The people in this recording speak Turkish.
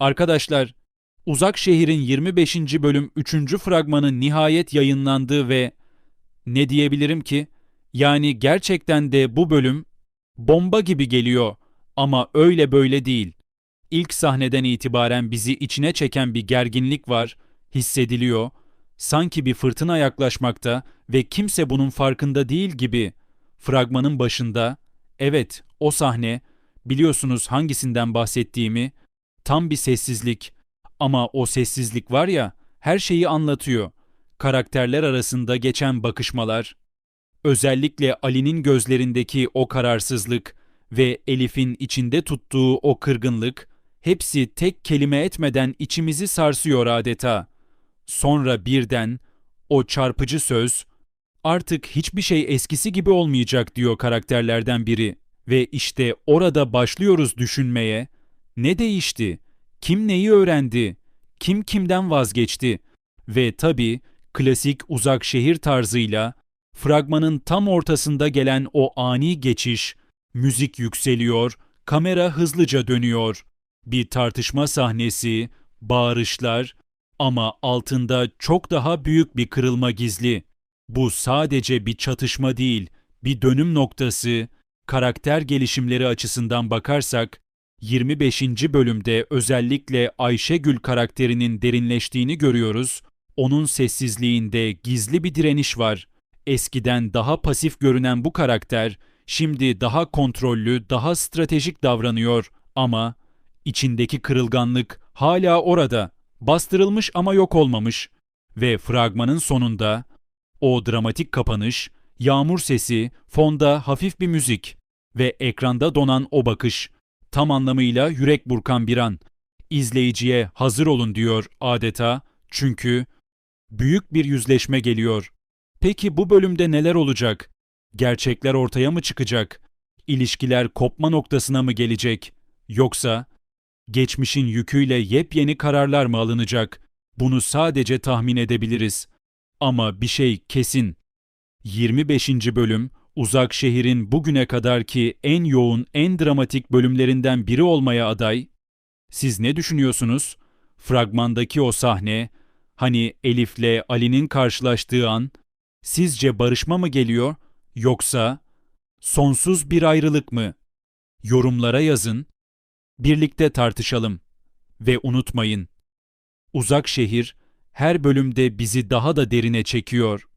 Arkadaşlar, Uzak Şehir'in 25. bölüm 3. fragmanı nihayet yayınlandı ve ne diyebilirim ki? Yani gerçekten de bu bölüm bomba gibi geliyor ama öyle böyle değil. İlk sahneden itibaren bizi içine çeken bir gerginlik var, hissediliyor. Sanki bir fırtına yaklaşmakta ve kimse bunun farkında değil gibi. Fragmanın başında, evet o sahne, biliyorsunuz hangisinden bahsettiğimi, tam bir sessizlik. Ama o sessizlik var ya, her şeyi anlatıyor. Karakterler arasında geçen bakışmalar, özellikle Ali'nin gözlerindeki o kararsızlık ve Elif'in içinde tuttuğu o kırgınlık, hepsi tek kelime etmeden içimizi sarsıyor adeta. Sonra birden o çarpıcı söz, artık hiçbir şey eskisi gibi olmayacak diyor karakterlerden biri. Ve işte orada başlıyoruz düşünmeye. Ne değişti? Kim neyi öğrendi? Kim kimden vazgeçti? Ve tabii klasik uzak şehir tarzıyla fragmanın tam ortasında gelen o ani geçiş, müzik yükseliyor, kamera hızlıca dönüyor. Bir tartışma sahnesi, bağırışlar ama altında çok daha büyük bir kırılma gizli. Bu sadece bir çatışma değil, bir dönüm noktası. Karakter gelişimleri açısından bakarsak 25. bölümde özellikle Ayşegül karakterinin derinleştiğini görüyoruz. Onun sessizliğinde gizli bir direniş var. Eskiden daha pasif görünen bu karakter şimdi daha kontrollü, daha stratejik davranıyor ama içindeki kırılganlık hala orada. Bastırılmış ama yok olmamış ve fragmanın sonunda o dramatik kapanış, yağmur sesi, fonda hafif bir müzik ve ekranda donan o bakış tam anlamıyla yürek burkan bir an. İzleyiciye hazır olun diyor adeta çünkü büyük bir yüzleşme geliyor. Peki bu bölümde neler olacak? Gerçekler ortaya mı çıkacak? İlişkiler kopma noktasına mı gelecek? Yoksa geçmişin yüküyle yepyeni kararlar mı alınacak? Bunu sadece tahmin edebiliriz. Ama bir şey kesin. 25. bölüm Uzak Şehir'in bugüne kadarki en yoğun, en dramatik bölümlerinden biri olmaya aday. Siz ne düşünüyorsunuz? Fragmandaki o sahne, hani Elif'le Ali'nin karşılaştığı an, sizce barışma mı geliyor yoksa sonsuz bir ayrılık mı? Yorumlara yazın, birlikte tartışalım ve unutmayın. Uzak Şehir her bölümde bizi daha da derine çekiyor.